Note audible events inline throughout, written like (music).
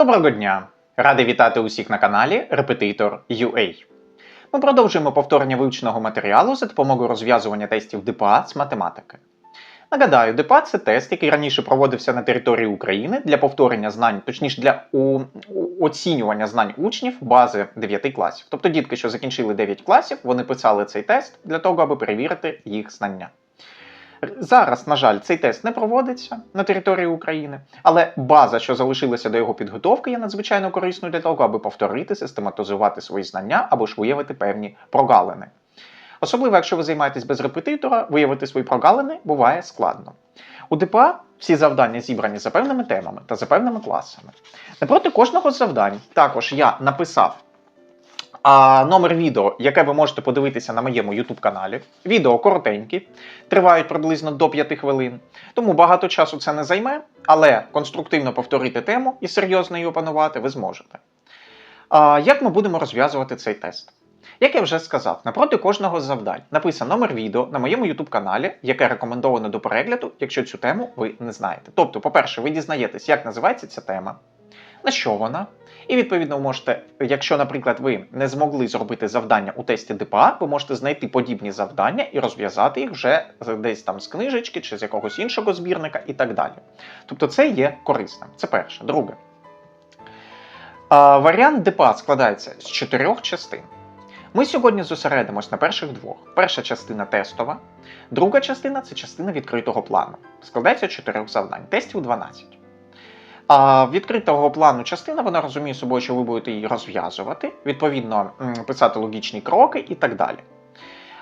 Доброго дня! Радий вітати усіх на каналі Репетитор UA. Ми продовжуємо повторення вивченого матеріалу за допомогою розв'язування тестів ДПА з математики. Нагадаю, ДПА це тест, який раніше проводився на території України для повторення знань, точніше для оцінювання знань учнів бази 9 класів. Тобто дітки, що закінчили 9 класів, вони писали цей тест для того, аби перевірити їх знання. Зараз, на жаль, цей тест не проводиться на території України, але база, що залишилася до його підготовки, є надзвичайно корисною для того, аби повторити, систематизувати свої знання або ж виявити певні прогалини. Особливо, якщо ви займаєтесь без репетитора, виявити свої прогалини буває складно. У ДПА всі завдання зібрані за певними темами та за певними класами. Напроти кожного завдань також я написав а, номер відео, яке ви можете подивитися на моєму YouTube каналі. Відео коротенькі, тривають приблизно до 5 хвилин. Тому багато часу це не займе, але конструктивно повторити тему і серйозно її опанувати ви зможете. А, як ми будемо розв'язувати цей тест? Як я вже сказав, напроти кожного з завдань написано номер відео на моєму YouTube каналі, яке рекомендовано до перегляду, якщо цю тему ви не знаєте. Тобто, по-перше, ви дізнаєтесь, як називається ця тема, на що вона. І відповідно ви можете, якщо, наприклад, ви не змогли зробити завдання у тесті ДПА, ви можете знайти подібні завдання і розв'язати їх вже десь там з книжечки чи з якогось іншого збірника і так далі. Тобто це є корисним. Це перше. Друге. А, варіант ДПА складається з чотирьох частин. Ми сьогодні зосередимось на перших двох. Перша частина тестова, друга частина це частина відкритого плану. Складається з чотирьох завдань, тестів 12. А відкритого плану частина вона розуміє собою, що ви будете її розв'язувати, відповідно писати логічні кроки і так далі.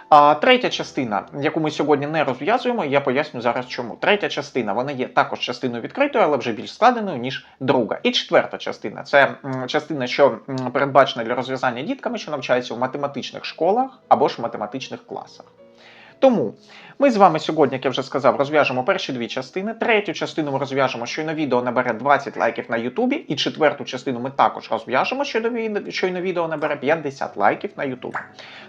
А третя частина, яку ми сьогодні не розв'язуємо, я поясню зараз чому. Третя частина вона є також частиною відкритою, але вже більш складеною, ніж друга. І четверта частина це частина, що передбачена для розв'язання дітками, що навчаються в математичних школах або ж в математичних класах. Тому ми з вами сьогодні, як я вже сказав, розв'яжемо перші дві частини. Третю частину ми розв'яжемо, щойно відео набере 20 лайків на Ютубі. І четверту частину ми також розв'яжемо, щойно відео- набере 50 лайків на Ютубі.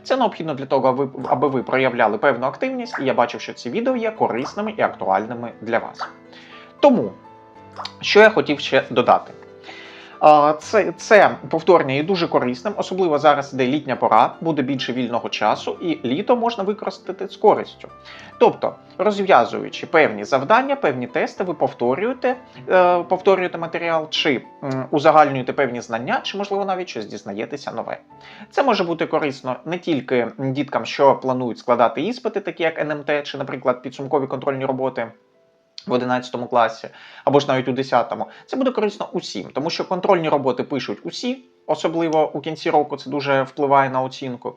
Це необхідно для того, аби ви проявляли певну активність, і я бачив, що ці відео є корисними і актуальними для вас. Тому, що я хотів ще додати. Це, це повторення є дуже корисним, особливо зараз, де літня пора, буде більше вільного часу, і літо можна використати з користю. Тобто, розв'язуючи певні завдання, певні тести, ви повторюєте, е, повторюєте матеріал, чи узагальнюєте певні знання, чи, можливо, навіть щось дізнаєтеся нове. Це може бути корисно не тільки діткам, що планують складати іспити, такі як НМТ, чи, наприклад, підсумкові контрольні роботи в 11 класі, або ж навіть у 10. Це буде корисно усім, тому що контрольні роботи пишуть усі, особливо у кінці року це дуже впливає на оцінку.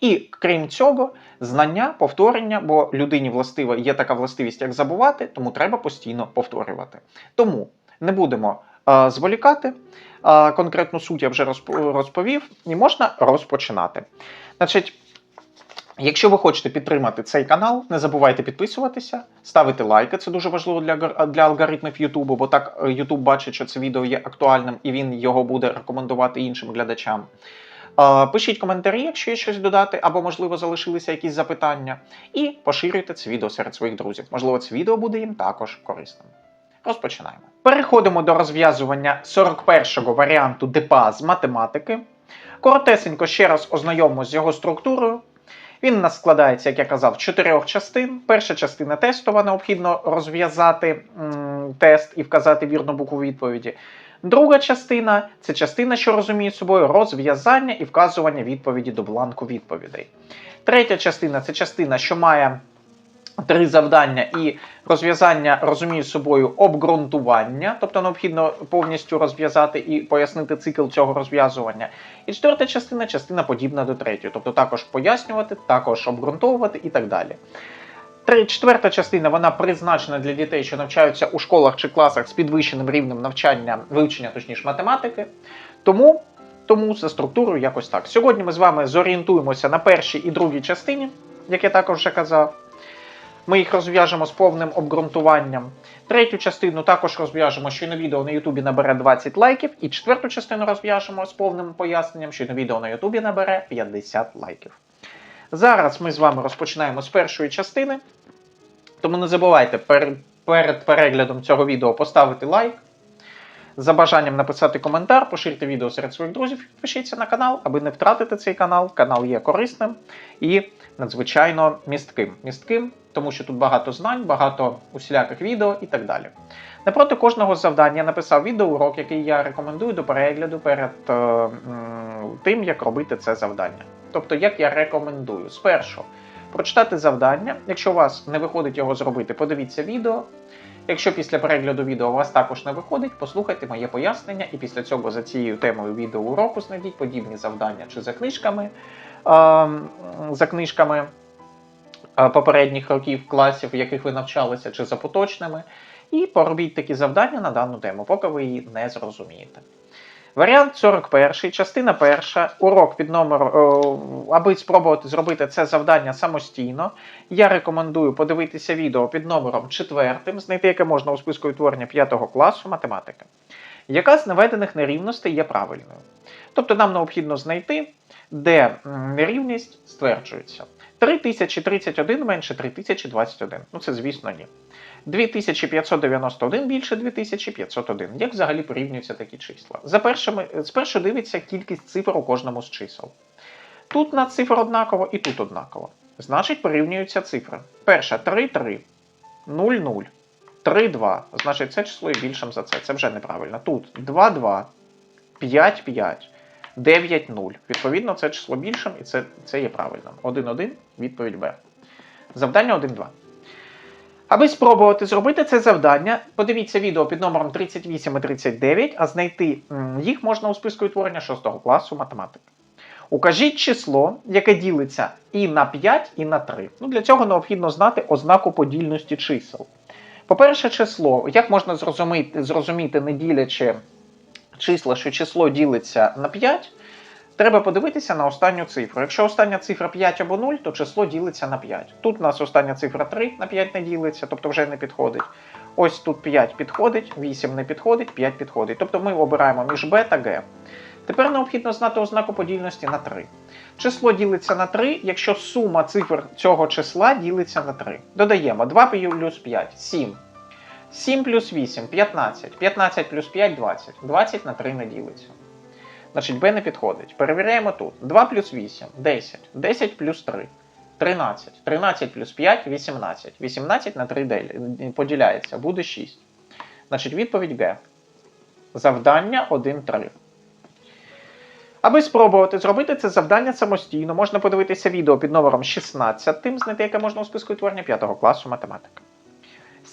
І крім цього, знання, повторення, бо людині властиво є така властивість, як забувати, тому треба постійно повторювати. Тому не будемо е, зволікати. Е, конкретну суть я вже розповів, і можна розпочинати. Значить, Якщо ви хочете підтримати цей канал, не забувайте підписуватися, ставити лайки. Це дуже важливо для, для алгоритмів Ютубу, бо так е, YouTube бачить, що це відео є актуальним і він його буде рекомендувати іншим глядачам. Е, Пишіть коментарі, якщо є щось додати, або, можливо, залишилися якісь запитання. І поширюйте це відео серед своїх друзів. Можливо, це відео буде їм також корисним. Розпочинаємо. Переходимо до розв'язування 41-го варіанту ДПА з математики. Коротесенько ще раз ознайомимося з його структурою. Він у нас складається, як я казав, з чотирьох частин. Перша частина тестова, необхідно розв'язати тест і вказати вірну букву відповіді. Друга частина це частина, що розуміє собою розв'язання і вказування відповіді до бланку відповідей. Третя частина це частина, що має три завдання і розв'язання розуміє собою обґрунтування, тобто необхідно повністю розв'язати і пояснити цикл цього розв'язування. І четверта частина частина подібна до третьої, тобто також пояснювати, також обґрунтовувати і так далі. Три- Четверта частина вона призначена для дітей, що навчаються у школах чи класах з підвищеним рівнем навчання, вивчення, точніше математики. Тому, тому за структурою якось так. Сьогодні ми з вами зорієнтуємося на першій і другій частині, як я також вже казав. Ми їх розв'яжемо з повним обґрунтуванням. Третю частину також розв'яжемо, що на відео на Ютубі набере 20 лайків. І четверту частину розв'яжемо з повним поясненням, що на відео на Ютубі набере 50 лайків. Зараз ми з вами розпочинаємо з першої частини. Тому не забувайте пер- перед переглядом цього відео поставити лайк. За бажанням написати коментар, поширте відео серед своїх друзів, підпишіться на канал, аби не втратити цей канал. Канал є корисним і надзвичайно містким. Містким, тому що тут багато знань, багато усіляких відео і так далі. Напроти кожного завдання я написав відеоурок, який я рекомендую до перегляду перед е, тим, як робити це завдання. Тобто, як я рекомендую, спершу прочитати завдання. Якщо у вас не виходить його зробити, подивіться відео. Якщо після перегляду відео у вас також не виходить, послухайте моє пояснення, і після цього за цією темою відеоуроку знайдіть подібні завдання чи за книжками, е, за книжками попередніх років класів, в яких ви навчалися, чи за поточними, і поробіть такі завдання на дану тему, поки ви її не зрозумієте. Варіант 41, частина перша, урок під номером, аби спробувати зробити це завдання самостійно, я рекомендую подивитися відео під номером 4, знайти яке можна у списку відтворення 5 класу математики. Яка з наведених нерівностей є правильною? Тобто нам необхідно знайти, де нерівність стверджується. 3031 менше 3021. Ну це, звісно, ні. 2591 більше 2501. Як взагалі порівнюються такі числа? За першими, спершу дивиться кількість цифр у кожному з чисел. Тут на цифр однаково і тут однаково. Значить, порівнюються цифри. Перша 3, 3, 0, 0, 3, 2. Значить, це число є більшим за це. Це вже неправильно. Тут 2, 2, 5, 5, 9, 0. Відповідно, це число більшим і це, це є правильним. 1, 1, відповідь Б. Завдання 1, 2. Аби спробувати зробити це завдання, подивіться відео під номером 38 і 39, а знайти їх можна у списку відтворення 6 класу математики. Укажіть число, яке ділиться і на 5, і на 3. Ну, для цього необхідно знати ознаку подільності чисел. По-перше, число, як можна зрозуміти, зрозуміти, не ділячи числа, що число ділиться на 5, треба подивитися на останню цифру. Якщо остання цифра 5 або 0, то число ділиться на 5. Тут у нас остання цифра 3 на 5 не ділиться, тобто вже не підходить. Ось тут 5 підходить, 8 не підходить, 5 підходить. Тобто ми обираємо між B та G. Тепер необхідно знати ознаку подільності на 3. Число ділиться на 3, якщо сума цифр цього числа ділиться на 3. Додаємо 2 плюс 5 7. 7 плюс 8 15. 15 плюс 5 20. 20 на 3 не ділиться. Значить, B не підходить. Перевіряємо тут. 2 плюс 8 10. 10 плюс 3 13. 13 плюс 5 18. 18 на 3 дель- поділяється. Буде 6. Значить, відповідь Г. Завдання 1-3. Аби спробувати зробити це завдання самостійно, можна подивитися відео під номером 16, знайти яке можна у списку відтворення 5 класу математики.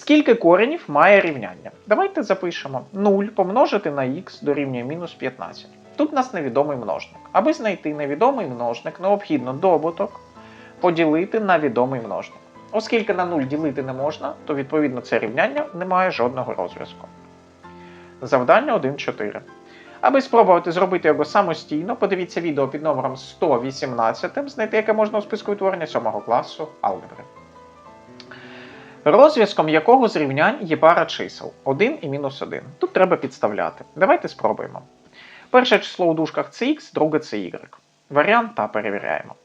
Скільки коренів має рівняння? Давайте запишемо 0 помножити на х дорівнює мінус 15. Тут у нас невідомий множник. Аби знайти невідомий множник, необхідно добуток поділити на відомий множник. Оскільки на 0 ділити не можна, то відповідно це рівняння не має жодного розв'язку. Завдання 1.4. Аби спробувати зробити його самостійно, подивіться відео під номером 118, знайти яке можна у списку відтворення 7 класу алгебри. Розв'язком якого з рівнянь є пара чисел 1 і мінус 1. Тут треба підставляти. Давайте спробуємо. Перше число у дужках це х, друге це y. Варіант та перевіряємо.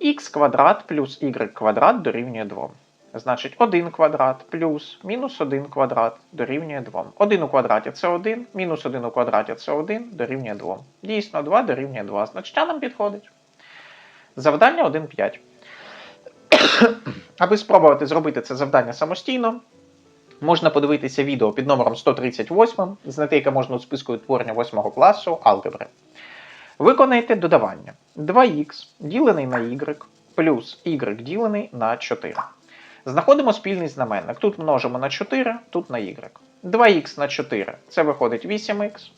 х квадрат плюс y квадрат дорівнює 2. Значить, 1 квадрат плюс мінус 1 квадрат дорівнює 2. 1 у квадраті це 1, мінус 1 у квадраті це 1 дорівнює 2. Дійсно, 2 дорівнює 2. Значить, нам підходить. Завдання 1.5. (coughs) Аби спробувати зробити це завдання самостійно, можна подивитися відео під номером 138, знайти яке можна у списку відтворення 8 класу алгебри. Виконайте додавання 2х ділений на y плюс y ділений на 4. Знаходимо спільний знаменник. Тут множимо на 4, тут на y. 2х на 4 це виходить 8х.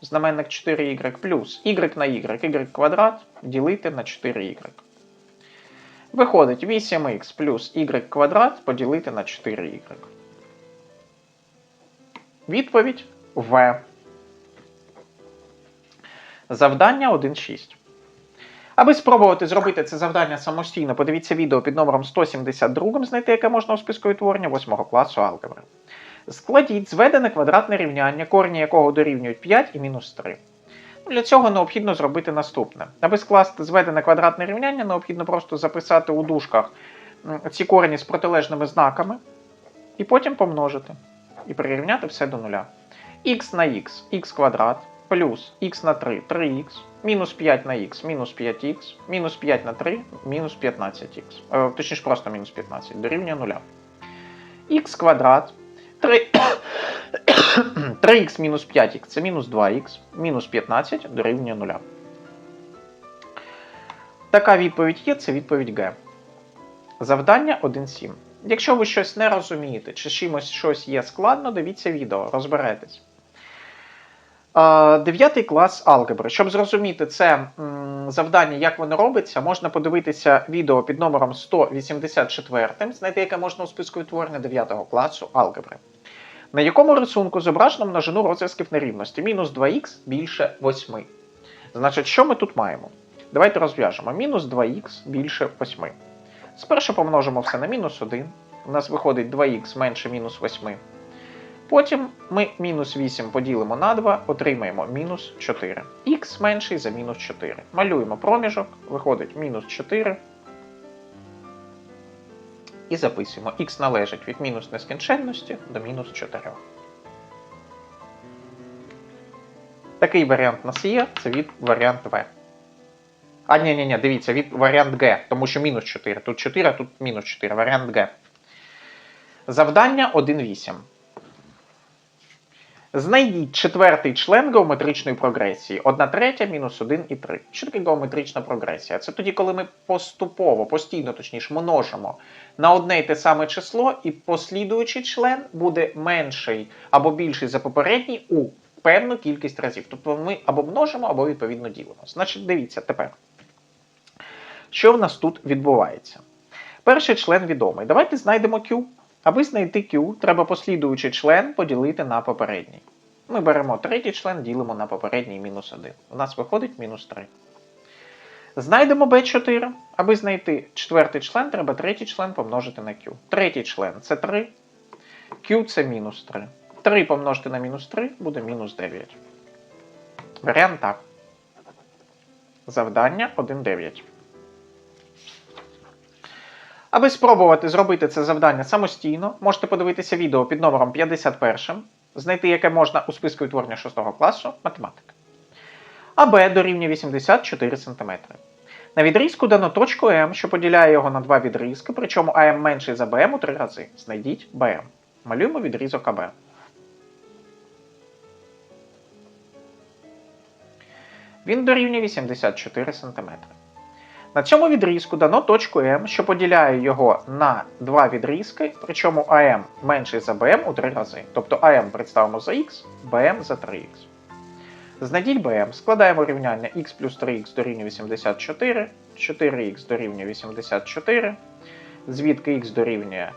Знаменник 4y плюс y на y, y квадрат ділити на 4y. Виходить 8х плюс y квадрат поділити на 4y. Відповідь В. Завдання 1.6. Аби спробувати зробити це завдання самостійно, подивіться відео під номером 172, знайти яке можна у списку відтворення 8 класу алгебри. Складіть зведене квадратне рівняння, корені якого дорівнюють 5 і мінус 3. Для цього необхідно зробити наступне. Аби скласти зведене квадратне рівняння, необхідно просто записати у дужках ці корені з протилежними знаками, і потім помножити. І прирівняти все до нуля. х на х, х квадрат, плюс х на 3, 3х, мінус 5 на х, мінус 5х, мінус 5 на 3, мінус 15х. Е, точніше, просто мінус 15, дорівнює 0. х квадрат, 3, 3х мінус 5х це мінус 2х, мінус 15 дорівнює 0. Така відповідь є, це відповідь Г. Завдання 1.7. Якщо ви щось не розумієте, чи чимось щось є складно, дивіться відео, розберетесь. Е, Дев'ятий клас алгебри. Щоб зрозуміти це завдання, як воно робиться, можна подивитися відео під номером 184, знайти яке можна у списку відтворення 9 класу алгебри. На якому рисунку зображено множину розв'язків нерівності мінус 2х більше 8. Значить, що ми тут маємо? Давайте розв'яжемо. Мінус 2х більше 8. Спершу помножимо все на мінус 1. У нас виходить 2х менше мінус 8. Потім ми мінус 8 поділимо на 2, отримаємо мінус 4. Х менший за мінус 4. Малюємо проміжок, виходить мінус 4. І записуємо. Х належить від мінус нескінченності до мінус 4. Такий варіант у нас є, це від варіант В. А, ні, ні, ні, дивіться, від варіант Г, тому що мінус 4. Тут 4, а тут мінус 4. Варіант Г. Завдання 1.8. Знайдіть четвертий член геометричної прогресії. 1 третя, мінус 1 і 3. Що таке геометрична прогресія? Це тоді, коли ми поступово, постійно, точніше, множимо на одне й те саме число, і послідуючий член буде менший або більший за попередній у певну кількість разів. Тобто ми або множимо, або відповідно ділимо. Значить, дивіться тепер. Що в нас тут відбувається? Перший член відомий. Давайте знайдемо Q. Аби знайти Q, треба послідуючий член поділити на попередній. Ми беремо третій член, ділимо на попередній мінус 1. У нас виходить мінус 3. Знайдемо B4. Аби знайти четвертий член, треба третій член помножити на Q. Третій член це 3. Q це мінус 3. 3 помножити на мінус 3 буде мінус 9. Варіант так. Завдання 1.9. Аби спробувати зробити це завдання самостійно, можете подивитися відео під номером 51, знайти яке можна у списку відтворення 6 класу математика. АБ дорівнює 84 см. На відрізку дано точку М, що поділяє його на два відрізки, причому АМ менший за БМ у три рази. Знайдіть БМ. Малюємо відрізок АБ. Він дорівнює 84 см. На цьому відрізку дано точку М, що поділяє його на два відрізки, причому АМ менший за БМ у три рази. Тобто АМ представимо за Х, БМ за 3х. Знайдіть БМ, складаємо рівняння х плюс 3х дорівнює 84, 4х дорівнює 84, звідки х дорівнює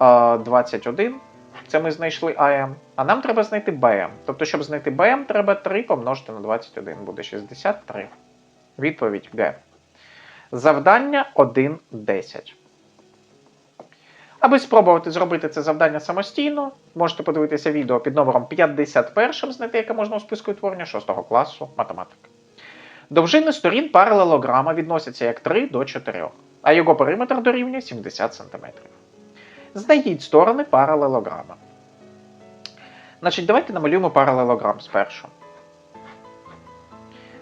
е, 21. Це ми знайшли АМ. А нам треба знайти БМ. Тобто, щоб знайти БМ, треба 3 помножити на 21, буде 63. Відповідь Г. Завдання 1.10. Аби спробувати зробити це завдання самостійно, можете подивитися відео під номером 51, знайти яке можна у списку відтворення 6 класу математики. Довжини сторін паралелограма відносяться як 3 до 4, а його периметр дорівнює 70 см. Знайдіть сторони паралелограма. Значить, давайте намалюємо паралелограм спершу.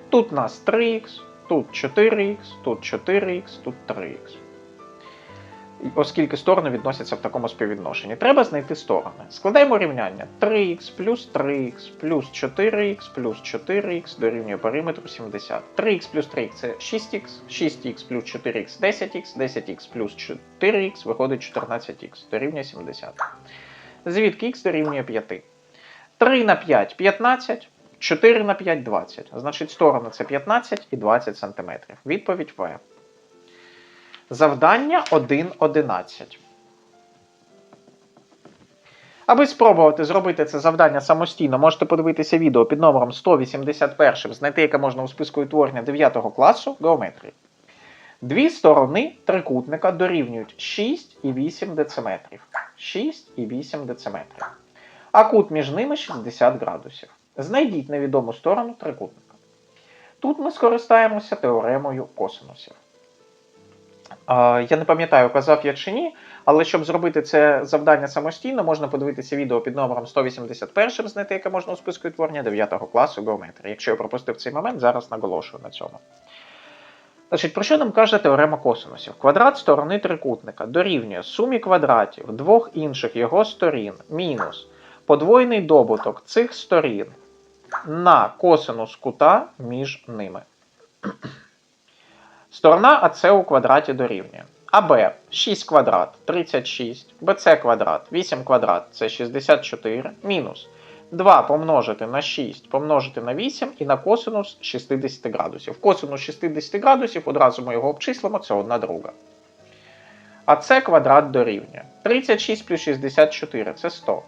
Тут у нас 3х, тут 4х, тут 4х, тут 3х. Оскільки сторони відносяться в такому співвідношенні. Треба знайти сторони. Складаємо рівняння 3х плюс 3х плюс 4х плюс 4х дорівнює периметру 70. 3х плюс 3х це 6х, 6х плюс 4х 10х, 10х плюс 4х виходить 14х, дорівнює 70. Звідки х дорівнює 5. 3 на 5 15, 4 на 5 20. Значить, сторони це 15 і 20 см. Відповідь В. Завдання 1.11. Аби спробувати зробити це завдання самостійно, можете подивитися відео під номером 181, знайти яке можна у списку відтворення 9 класу геометрії. Дві сторони трикутника дорівнюють 6 і 8 дециметрів. 6 і 8 дециметрів. А кут між ними 60 градусів. Знайдіть невідому сторону трикутника. Тут ми скористаємося теоремою косинусів. Я не пам'ятаю, казав я чи ні, Але щоб зробити це завдання самостійно, можна подивитися відео під номером 181, знайти яке можна у списку відтворення 9 класу геометрії. Якщо я пропустив цей момент, зараз наголошую на цьому. Значить, про що нам каже теорема косинусів? Квадрат сторони трикутника дорівнює сумі квадратів двох інших його сторін мінус подвоєний добуток цих сторін на косинус кута між ними. Сторона АС у квадраті дорівнює. АБ 6 квадрат 36, БЦ квадрат 8 квадрат це 64, мінус 2 помножити на 6 помножити на 8 і на косинус 60 градусів. Косинус 60 градусів, одразу ми його обчислимо, це одна друга. А це квадрат дорівнює. 36 плюс 64 це 100.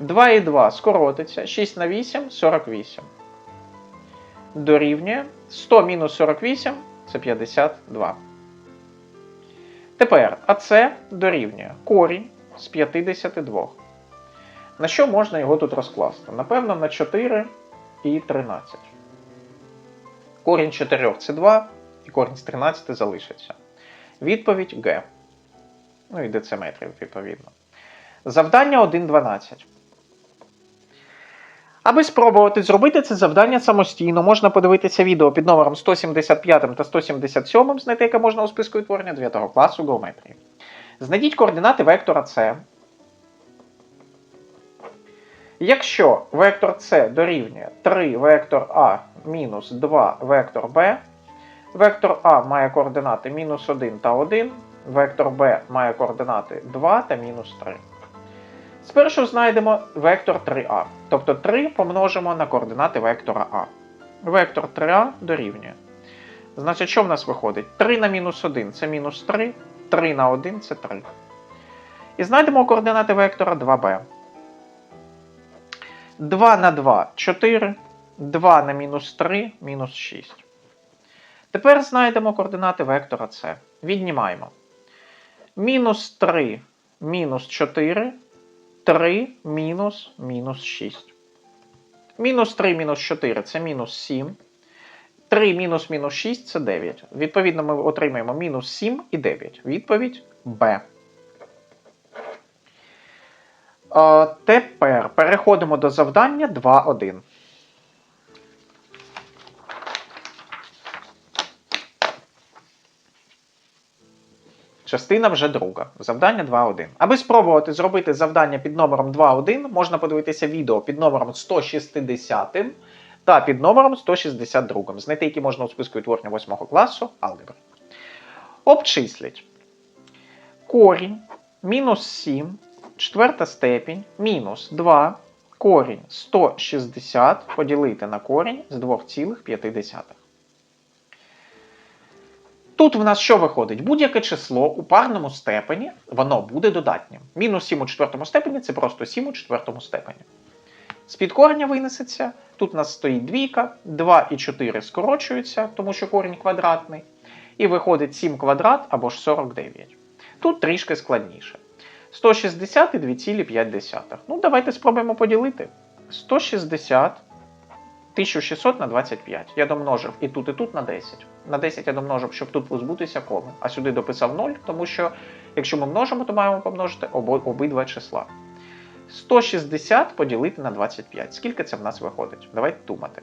2 і 2 скоротиться. 6 на 8 48. Дорівнює 100 мінус 48 це 52. Тепер АЦ дорівнює корінь з 52. На що можна його тут розкласти? Напевно, на 4 і 13. Корінь 4 це 2, і корінь з 13 залишиться. Відповідь Г. Ну і дециметрів, відповідно. Завдання 1.12. Аби спробувати зробити це завдання самостійно, можна подивитися відео під номером 175 та 177, знайти яке можна у списку відтворення 9 класу геометрії. Знайдіть координати вектора С. Якщо вектор С дорівнює 3 вектор А мінус 2 вектор Б, вектор А має координати мінус 1 та 1, вектор Б має координати 2 та мінус 3. Спершу знайдемо вектор 3а. Тобто 3 помножимо на координати вектора А. Вектор 3а дорівнює. Значить, що в нас виходить? 3 на мінус 1 це мінус 3, 3 на 1 це 3. І знайдемо координати вектора 2b. 2 на 2 4, 2 на мінус 3 мінус 6. Тепер знайдемо координати вектора С. Віднімаємо. Мінус 3 мінус 4 3 мінус мінус 6. Мінус 3 мінус 4 це мінус 7. 3 мінус мінус 6 це 9. Відповідно, ми отримаємо мінус 7 і 9. Відповідь Б. Тепер переходимо до завдання 2.1. Частина вже друга. Завдання 2.1. Аби спробувати зробити завдання під номером 2.1, можна подивитися відео під номером 160 та під номером 162, знайти які можна у списку відтворення 8 класу алгебри. Обчисліть. Корінь мінус 7, четверта степінь, мінус 2, корінь 160 поділити на корінь з 2,5. Тут в нас що виходить? Будь-яке число у парному степені, воно буде додатнім. Мінус 7 у четвертому степені це просто 7 у четвертому степені. З-під кореня винесеться. Тут у нас стоїть двійка, 2 і 4 скорочуються, тому що корінь квадратний. І виходить 7 квадрат або ж 49. Тут трішки складніше. 160 і 2,5. Ну, давайте спробуємо поділити. 160 1600 на 25. Я домножив і тут, і тут на 10. На 10 я домножив, щоб тут позбутися коми. А сюди дописав 0, тому що якщо ми множимо, то маємо помножити обидва числа. 160 поділити на 25. Скільки це в нас виходить? Давайте думати.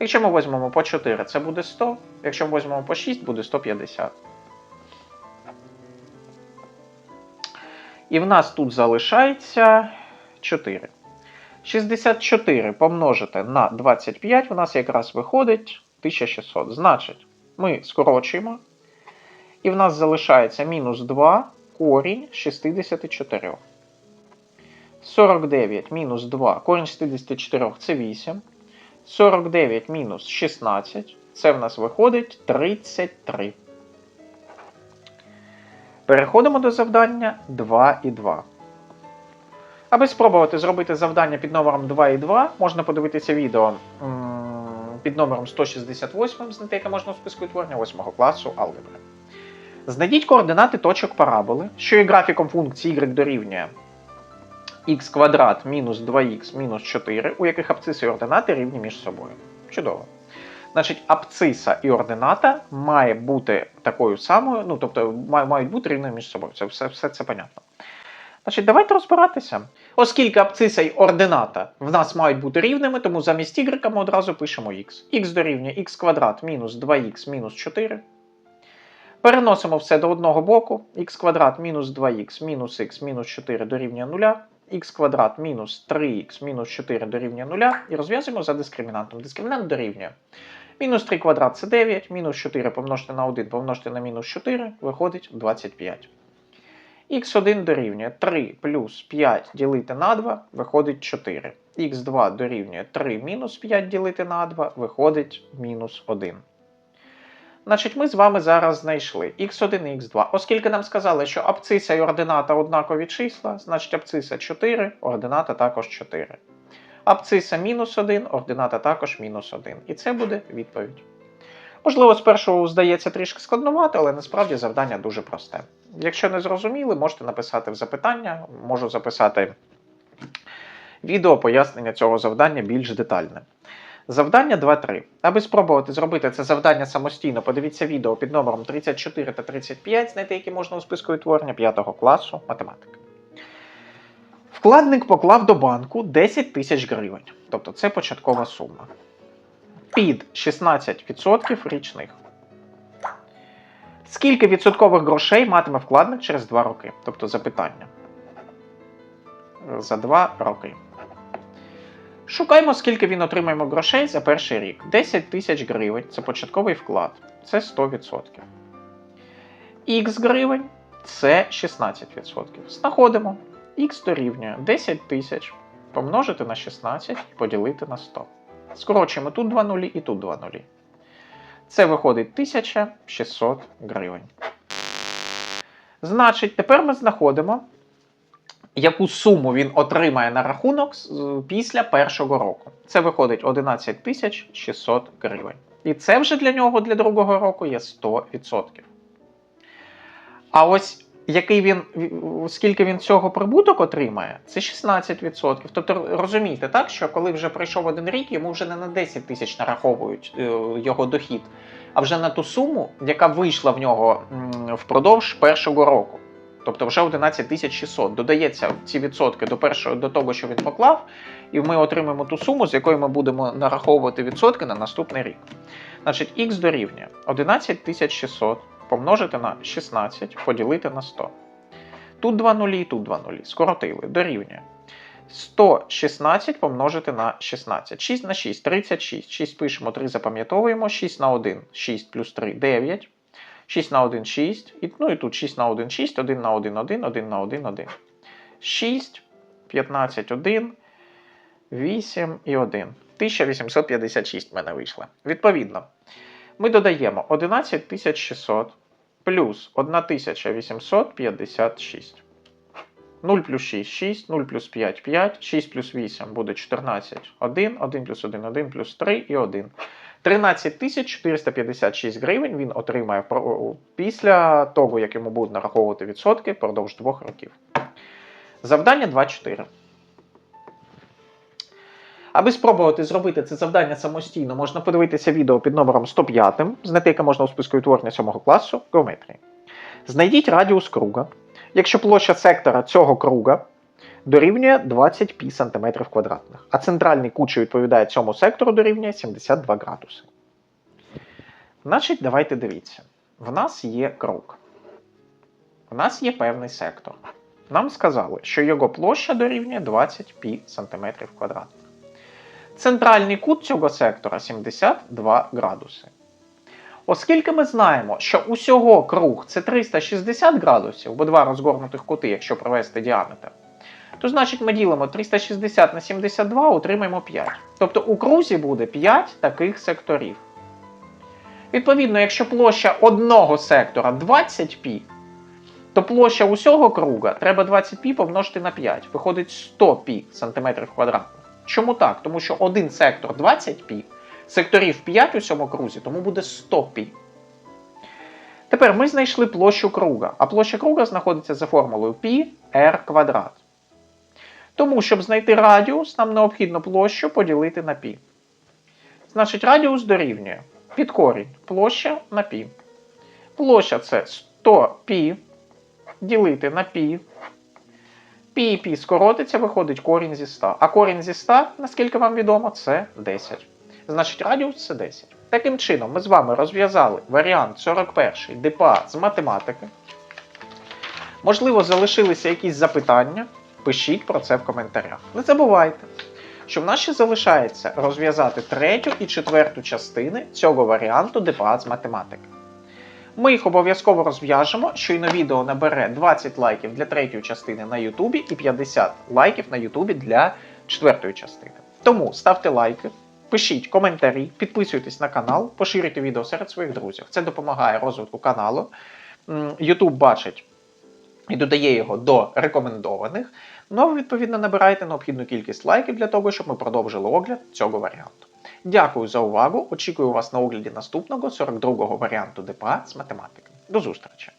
Якщо ми візьмемо по 4, це буде 100. Якщо ми візьмемо по 6, буде 150. І в нас тут залишається 4. 64 помножити на 25 у нас якраз виходить 1600. Значить, ми скорочуємо. І в нас залишається мінус 2 корінь 64. 49 мінус 2 корінь 64 це 8. 49 мінус 16. Це в нас виходить 33. Переходимо до завдання 2 і 2. Аби спробувати зробити завдання під номером 2 і 2, можна подивитися відео під номером 168, знайти яке можна у списку відтворення 8 класу алгебри. Знайдіть координати точок параболи, що є графіком функції y дорівнює x квадрат мінус 2х мінус 4, у яких абсциси і ординати рівні між собою. Чудово. Значить, абциса і ордината має бути такою самою, ну тобто мають бути рівними між собою. Це все, все це понятно. Значить, давайте розбиратися. Оскільки абциса і ордината в нас мають бути рівними, тому замість y ми одразу пишемо x. x дорівнює x квадрат мінус 2х мінус 4. Переносимо все до одного боку. х квадрат мінус 2х мінус х мінус 4 дорівнює 0. х квадрат мінус 3х мінус 4 дорівнює 0. І розв'язуємо за дискримінантом. Дискримінант дорівнює. Мінус 3 квадрат це 9, мінус 4 помножити на 1 помножити на мінус 4 виходить 25. Х1 дорівнює 3 плюс 5 ділити на 2 виходить 4. х2 дорівнює 3 мінус 5 ділити на 2 виходить мінус 1. Значить, ми з вами зараз знайшли x1 і x2. Оскільки нам сказали, що абциса і ордината однакові числа, значить абциса 4, ордината також 4. Абциса мінус 1, ордината також мінус 1. І це буде відповідь. Можливо, спершу здається трішки складнувато, але насправді завдання дуже просте. Якщо не зрозуміли, можете написати в запитання, можу записати відео пояснення цього завдання більш детальне. Завдання 2.3. Аби спробувати зробити це завдання самостійно, подивіться відео під номером 34 та 35, знайти які можна у списку відтворення 5 класу математики. Вкладник поклав до банку 10 тисяч гривень, тобто це початкова сума. Під 16% річних. Скільки відсоткових грошей матиме вкладник через 2 роки? Тобто запитання. За 2 роки. Шукаємо, скільки він отримаємо грошей за перший рік. 10 тисяч гривень це початковий вклад. Це 100%. Х гривень це 16%. Знаходимо. Х дорівнює 10 тисяч помножити на 16 і поділити на 100. Скорочуємо тут 2 нулі і тут 2 нулі. Це виходить 1600 гривень. Значить, тепер ми знаходимо, яку суму він отримає на рахунок після першого року. Це виходить 11600 гривень. І це вже для нього для другого року є 100%. А ось який він, скільки він цього прибуток отримає, це 16%. Тобто розумієте, так, що коли вже пройшов один рік, йому вже не на 10 тисяч нараховують е, його дохід, а вже на ту суму, яка вийшла в нього впродовж першого року. Тобто вже 11 600. Додається ці відсотки до першого до того, що він поклав, і ми отримаємо ту суму, з якої ми будемо нараховувати відсотки на наступний рік. Значить, х дорівнює 11 600 помножити на 16, поділити на 100. Тут 2 нулі, тут 2 нулі. Скоротили. Дорівнює. 116 помножити на 16. 6 на 6 36. 6 пишемо, 3 запам'ятовуємо. 6 на 1 6 плюс 3 9. 6 на 1 6. І, ну і тут 6 на 1 6, 1 на 1 1, 1 на 1 1. 6, 15, 1, 8 і 1. 1856 в мене вийшло. Відповідно, ми додаємо 11600 плюс 1856. 0 плюс 6 6, 0 плюс 5 5, 6 плюс 8 буде 14, 1, 1 плюс 1, 1 плюс 3 і 1. 13 456 гривень він отримає після того, як йому будуть нараховувати відсотки впродовж двох років. Завдання 2.4. Аби спробувати зробити це завдання самостійно, можна подивитися відео під номером 105, знайти яке можна у списку відтворення 7 класу геометрії. Знайдіть радіус круга, якщо площа сектора цього круга дорівнює 20 пі сантиметрів квадратних, а центральний кут, відповідає цьому сектору, дорівнює 72 градуси. Значить, давайте дивіться. В нас є круг. У нас є певний сектор. Нам сказали, що його площа дорівнює 20 пі сантиметрів квадратних. Центральний кут цього сектора 72 градуси. Оскільки ми знаємо, що усього круг це 360 градусів, бо два розгорнутих кути, якщо провести діаметр, то значить ми ділимо 360 на 72, отримаємо 5. Тобто у крузі буде 5 таких секторів. Відповідно, якщо площа одного сектора 20 пі, то площа усього круга треба 20 пі помножити на 5. Виходить 100 пі сантиметрів квадратних. Чому так? Тому що один сектор 20 пі, секторів 5 у цьому крузі, тому буде 100 пі. Тепер ми знайшли площу круга, а площа круга знаходиться за формулою π r квадрат. Тому, щоб знайти радіус, нам необхідно площу поділити на π. Значить, радіус дорівнює під корінь площа на пі. Площа це 100 пі ділити на пі. Пі скоротиться, виходить корінь зі 100. А корінь зі 100, наскільки вам відомо, це 10. Значить, радіус це 10. Таким чином, ми з вами розв'язали варіант 41 ДПА з математики. Можливо, залишилися якісь запитання. Пишіть про це в коментарях. Не забувайте, що в нас ще залишається розв'язати третю і четверту частини цього варіанту ДПА з математики. Ми їх обов'язково розв'яжемо, щойно відео набере 20 лайків для третьої частини на Ютубі і 50 лайків на Ютубі для четвертої частини. Тому ставте лайки, пишіть коментарі, підписуйтесь на канал, поширюйте відео серед своїх друзів. Це допомагає розвитку каналу. Ютуб бачить і додає його до рекомендованих. Ну відповідно, набирайте необхідну кількість лайків для того, щоб ми продовжили огляд цього варіанту. Дякую за увагу. Очікую вас на огляді наступного 42-го варіанту ДПА з математики. До зустрічі!